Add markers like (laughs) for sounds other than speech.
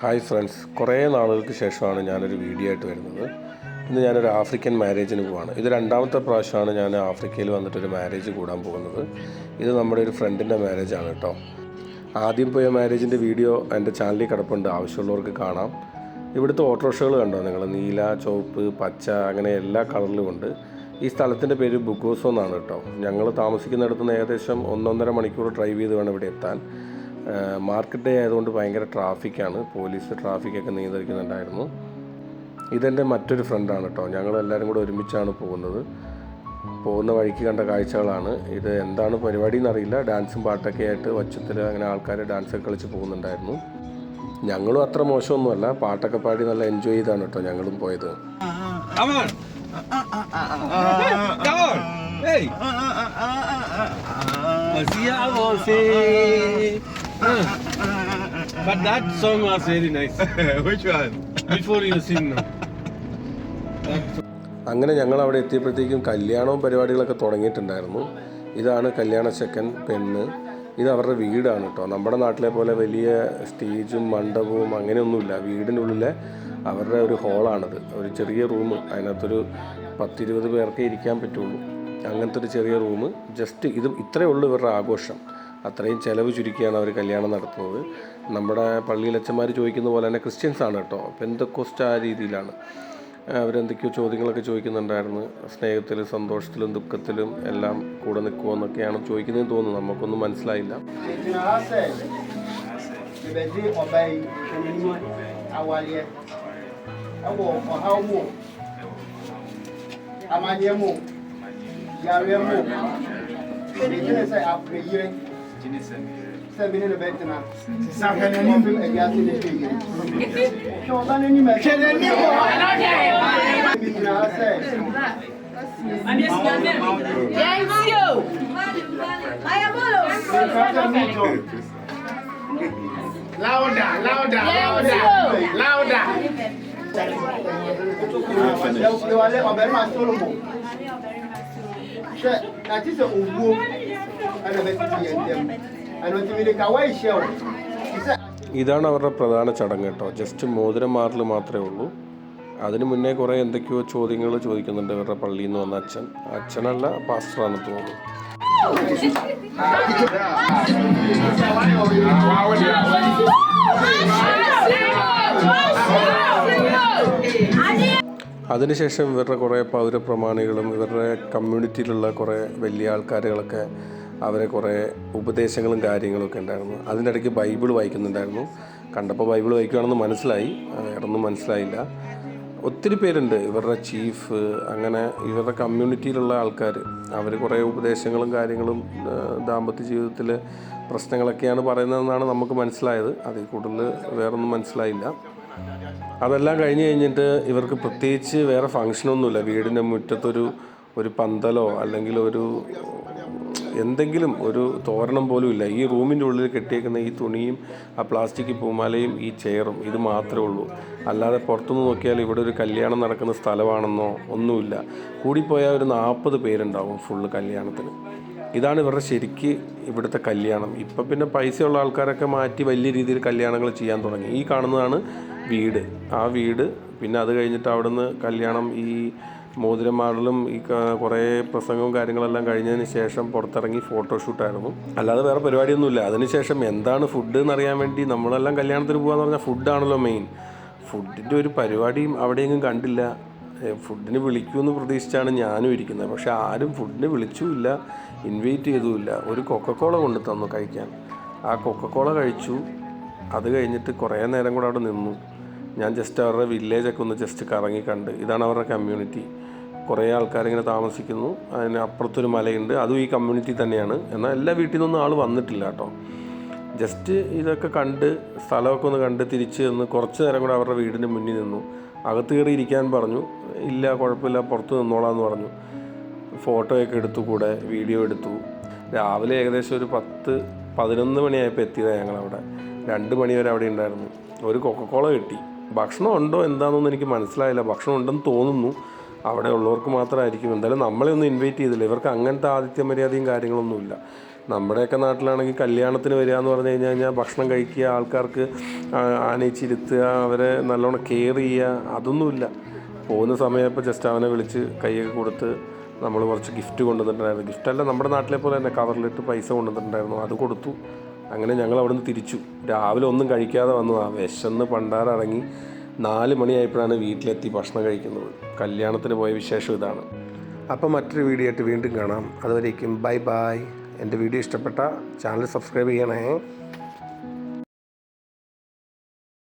Hi friends. കുറേ നാളുകൾക്ക് ശേഷമാണ് ഞാനൊരു വീഡിയോ ആയിട്ട് വരുന്നത്. ഇന്ന് ഞാനൊരു ആഫ്രിക്കൻ മാരേജിന് പോവാണ്. ഇത് രണ്ടാമത്തെ പ്രാവശ്യമാണ് ഞാൻ ആഫ്രിക്കയിൽ വന്നിട്ടൊരു മാരേജ് കൂടാൻ പോകുന്നത്. ഇത് നമ്മുടെ ഒരു ഫ്രണ്ടിന്റെ ആണ് കേട്ടോ. ആദ്യം പോയ മാരേജിന്റെ വീഡിയോ എന്റെ ചാനലിൽ കിടപ്പുണ്ട്. ആവശ്യമുള്ളവർക്ക് കാണാം. ഇവിടുത്തെ ഓട്ടോറിക്ഷകൾ കണ്ടോ നിങ്ങൾ? നീല ചുവപ്പ് പച്ച അങ്ങനെ എല്ലാ കളറിലും ഉണ്ട്. ഈ സ്ഥലത്തിന്റെ പേര് ബുക്കോസോ എന്നാണ് കേട്ടോ. ഞങ്ങൾ താമസിക്കുന്നിടത്ത് നിന്ന് ഏകദേശം ഒന്നൊന്നര മണിക്കൂർ ഡ്രൈവ് ചെയ്ത് വേണം ഇവിടെ എത്താൻ. മാർക്കറ്റ് ഡേ ആയതുകൊണ്ട് ഭയങ്കര ട്രാഫിക്കാണ്. പോലീസ് ട്രാഫിക്കൊക്കെ നിയന്ത്രിക്കുന്നുണ്ടായിരുന്നു. ഇതെന്റെ മറ്റൊരു ഫ്രണ്ടാണ് കേട്ടോ ഞങ്ങൾ എല്ലാവരും കൂടെ ഒരുമിച്ചാണ് പോകുന്നത്. പോകുന്ന വഴിക്ക് കണ്ട കാഴ്ചകളാണ്. ഇത് എന്താണ് പരിപാടി എന്നറിയില്ല ഡാൻസും പാട്ടൊക്കെ ആയിട്ട് വച്ചത്തിൽ അങ്ങനെ ആൾക്കാർ ഡാൻസൊക്കെ കളിച്ച് പോകുന്നുണ്ടായിരുന്നു. ഞങ്ങളും അത്ര മോശമൊന്നുമല്ല. പാട്ടൊക്കെ പാടി നല്ല എൻജോയ് ചെയ്താണ് കേട്ടോ ഞങ്ങളും പോയത്. Hey. Você. But that song was very nice. (laughs) Which one? Before you sing now. അങ്ങനെ ഞങ്ങൾ അവിടെ എത്തിയപ്പോഴത്തേക്കും കല്യാണവും പരിപാടികളൊക്കെ തുടങ്ങിയിട്ടുണ്ടായിരുന്നു. ഇതാണ് കല്യാണ ചെക്കൻ പെണ്ണ്. ഇത് അവരുടെ വീടാണ് കേട്ടോ നമ്മുടെ നാട്ടിലെ പോലെ വലിയ സ്റ്റേജും മണ്ഡപവും അങ്ങനെയൊന്നുമില്ല. വീടിനുള്ളിലെ അവരുടെ ഒരു ഹോളാണിത്. ഒരു ചെറിയ റൂം. അതിനകത്തൊരു പത്തിരുപത് പേർക്കേ ഇരിക്കാൻ പറ്റുള്ളൂ. അങ്ങനത്തെ ഒരു ചെറിയ റൂം. ജസ്റ്റ് ഇത് ഇത്രയേ ഉള്ളൂ ഇവരുടെ ആഘോഷം. അത്രയും ചിലവ് ചുരുക്കിയാണ് അവർ കല്യാണം നടത്തുന്നത്. നമ്മുടെ പള്ളിയിലച്ചന്മാർ ചോദിക്കുന്ന പോലെ തന്നെ ക്രിസ്ത്യൻസ് ആണ് കേട്ടോ. പെന്തക്കോസ്റ്റ് ആ രീതിയിലാണ്. അവരെന്തൊക്കെയോ ചോദ്യങ്ങളൊക്കെ ചോദിക്കുന്നുണ്ടായിരുന്നു. സ്നേഹത്തിലും സന്തോഷത്തിലും ദുഃഖത്തിലും എല്ലാം കൂടെ നിൽക്കുമോ എന്നൊക്കെയാണ് ചോദിക്കുന്നതെന്ന് തോന്നുന്നു. നമുക്കൊന്നും മനസ്സിലായില്ല. sɛbinene bɛtena sakananimfim agyase ne hwɛyɛ hwɛ ɔba no anim hwɛ n'anim hɔ bi nyinaa sɛ Louder, louder, louder, louder. They were there, Oberma Solomon. That is a woman. ഇതാണ് അവരുടെ പ്രധാന ചടങ്ങ് കേട്ടോ. ജസ്റ്റ് മോതിരം മാറൽ മാത്രമേ ഉള്ളൂ. അതിന് മുന്നേ കുറേ എന്തൊക്കെയോ ചോദ്യങ്ങൾ ചോദിക്കുന്നുണ്ട് ഇവരുടെ പള്ളിയിൽ നിന്ന് വന്ന അച്ഛൻ. അച്ഛനല്ല പാസ്റ്ററാണ് തോന്നുന്നു. അതിനുശേഷം ഇവരുടെ കുറേ പൗരപ്രമാണികളും ഇവരുടെ കമ്മ്യൂണിറ്റിയിലുള്ള കുറേ വലിയ ആൾക്കാരുകളൊക്കെ അവരെ കുറേ ഉപദേശങ്ങളും കാര്യങ്ങളൊക്കെ ഉണ്ടായിരുന്നു. അതിന്റെ ഇടയ്ക്ക് ബൈബിൾ വായിക്കുന്നുണ്ടായിരുന്നു. കണ്ടപ്പോൾ ബൈബിൾ വായിക്കുകയാണെന്ന് മനസ്സിലായി. ഇടൊന്നും മനസ്സിലായില്ല. ഒത്തിരി പേരുണ്ട്. ഇവരുടെ ചീഫ് അങ്ങനെ ഇവരുടെ കമ്മ്യൂണിറ്റിയിലുള്ള ആൾക്കാർ അവർ കുറേ ഉപദേശങ്ങളും കാര്യങ്ങളും ദാമ്പത്യ ജീവിതത്തിൽ പ്രശ്നങ്ങളൊക്കെയാണ് പറയുന്നതെന്നാണ് നമുക്ക് മനസ്സിലായത്. അതിൽ കൂടുതൽ വേറൊന്നും മനസ്സിലായില്ല. അതെല്ലാം കഴിഞ്ഞ് കഴിഞ്ഞിട്ട് ഇവർക്ക് പ്രത്യേകിച്ച് വേറെ ഫങ്ഷനൊന്നുമില്ല വീടിന്റെ മുറ്റത്തൊരു ഒരു പന്തലോ അല്ലെങ്കിൽ ഒരു എന്തെങ്കിലും ഒരു തോരണം പോലും ഇല്ല. ഈ റൂമിന്റെ ഉള്ളിൽ കെട്ടിയേക്കുന്ന ഈ തുണിയും ആ പ്ലാസ്റ്റിക് പൂമാലയും ഈ ചെയറും ഇത് മാത്രമേ ഉള്ളൂ. അല്ലാതെ പുറത്തുനിന്ന് നോക്കിയാൽ ഇവിടെ ഒരു കല്യാണം നടക്കുന്ന സ്ഥലമാണെന്നോ ഒന്നുമില്ല. കൂടിപ്പോയാൽ ഒരു നാൽപ്പത് പേരുണ്ടാവും ഫുള്ള് കല്യാണത്തിന്. ഇതാണ് ഇവരുടെ ശരിക്ക് ഇവിടുത്തെ കല്യാണം. ഇപ്പം പിന്നെ പൈസയുള്ള ആൾക്കാരൊക്കെ മാറ്റി വലിയ രീതിയിൽ കല്യാണങ്ങൾ ചെയ്യാൻ തുടങ്ങി. ഈ കാണുന്നതാണ് വീട്. ആ വീട് പിന്നെ അത് കഴിഞ്ഞിട്ട് അവിടുന്ന് കല്യാണം ഈ മോതിരമാടലും ഈ കുറേ പ്രസംഗവും കാര്യങ്ങളെല്ലാം കഴിഞ്ഞതിന് ശേഷം പുറത്തിറങ്ങി ഫോട്ടോഷൂട്ടായിരുന്നു അല്ലാതെ വേറെ പരിപാടിയൊന്നുമില്ല. അതിനുശേഷം എന്താണ് ഫുഡ് എന്നറിയാൻ വേണ്ടി നമ്മളെല്ലാം കല്യാണത്തിന് പോകാന്ന് പറഞ്ഞാൽ ഫുഡാണല്ലോ മെയിൻ ഫുഡിന്റെ ഒരു പരിപാടിയും അവിടെയെങ്കിലും കണ്ടില്ല. ഫുഡിന് വിളിക്കുമെന്ന് പ്രതീക്ഷിച്ചാണ് ഞാനും ഇരിക്കുന്നത്. പക്ഷെ ആരും ഫുഡിന് വിളിച്ചുമില്ല ഇൻവൈറ്റ് ചെയ്തുമില്ല. ഒരു കൊക്കക്കോള കൊണ്ട് തന്നു കഴിക്കാൻ. ആ കൊക്കക്കോള കഴിച്ചു. അത് കഴിഞ്ഞിട്ട് കുറേ നേരം കൂടെ അവിടെ നിന്നു. ഞാൻ ജസ്റ്റ് അവരുടെ വില്ലേജൊക്കെ ഒന്ന് ജസ്റ്റ് കറങ്ങി കണ്ട് ഇതാണ് അവരുടെ കമ്മ്യൂണിറ്റി കുറേ ആൾക്കാരിങ്ങനെ താമസിക്കുന്നു അതിന് അപ്പുറത്തൊരു മലയുണ്ട് അതും ഈ കമ്മ്യൂണിറ്റി തന്നെയാണ്. എന്നാൽ എല്ലാ വീട്ടിൽ നിന്നൊന്നും ആൾ വന്നിട്ടില്ല കേട്ടോ. ജസ്റ്റ് ഇതൊക്കെ കണ്ട് സ്ഥലമൊക്കെ ഒന്ന് കണ്ട് തിരിച്ച് നിന്ന് കുറച്ച് നേരം കൂടെ അവരുടെ വീടിന്റെ മുന്നിൽ നിന്നു. അകത്ത് കയറി ഇരിക്കാൻ പറഞ്ഞു ഇല്ല കുഴപ്പമില്ല പുറത്ത് നിന്നോളാന്ന് പറഞ്ഞു. ഫോട്ടോയൊക്കെ എടുത്തു കൂടെ വീഡിയോ എടുത്തു. രാവിലെ ഏകദേശം ഒരു പത്ത് പതിനൊന്ന് മണിയായപ്പോൾ എത്തിയതാണ് ഞങ്ങളവിടെ. രണ്ട് മണി വരെ അവിടെ ഉണ്ടായിരുന്നു. ഒരു കൊക്കക്കോള കിട്ടി. ഭക്ഷണം ഉണ്ടോ എന്താണെന്നൊന്നും എനിക്ക് മനസ്സിലായില്ല. ഭക്ഷണം ഉണ്ടെന്ന് തോന്നുന്നു. അവിടെ ഉള്ളവർക്ക് മാത്രമായിരിക്കും. എന്തായാലും നമ്മളെ ഒന്നും ഇൻവൈറ്റ് ചെയ്തില്ല. ഇവർക്ക് അങ്ങനത്തെ ആദിത്യ മര്യാദയും കാര്യങ്ങളൊന്നുമില്ല. നമ്മുടെയൊക്കെ നാട്ടിലാണെങ്കിൽ കല്യാണത്തിന് വരിക എന്ന് പറഞ്ഞു കഴിഞ്ഞ് കഴിഞ്ഞാൽ ഭക്ഷണം കഴിക്കുക ആൾക്കാർക്ക് ആനയിച്ചിരുത്തുക അവരെ നല്ലോണം കെയർ ചെയ്യുക അതൊന്നുമില്ല. പോകുന്ന സമയത്ത് ജസ്റ്റ് അവനെ വിളിച്ച് കൈയൊക്കെ കൊടുത്ത് നമ്മൾ കുറച്ച് ഗിഫ്റ്റ് കൊണ്ടുവന്നിട്ടുണ്ടായിരുന്നു. ഗിഫ്റ്റല്ല നമ്മുടെ നാട്ടിലെ പോലെ തന്നെ കവറിലിട്ട് പൈസ കൊണ്ടുവന്നിട്ടുണ്ടായിരുന്നു. അത് കൊടുത്തു. അങ്ങനെ ഞങ്ങൾ അവിടുന്ന് തിരിച്ചു. രാവിലെ ഒന്നും കഴിക്കാതെ വന്നതാണ് വിശന്ന് പണ്ടാറിറങ്ങി നാല് മണിയായപ്പോഴാണ് വീട്ടിലെത്തി ഭക്ഷണം കഴിക്കുന്നത്. കല്യാണത്തിന് പോയ വിശേഷം ഇതാണ്. അപ്പോൾ മറ്റൊരു വീഡിയോ ആയിട്ട് വീണ്ടും കാണാം. അതുവരേക്കും ബൈ ബായ് എന്റെ വീഡിയോ ഇഷ്ടപ്പെട്ട ചാനൽ സബ്സ്ക്രൈബ് ചെയ്യണേ.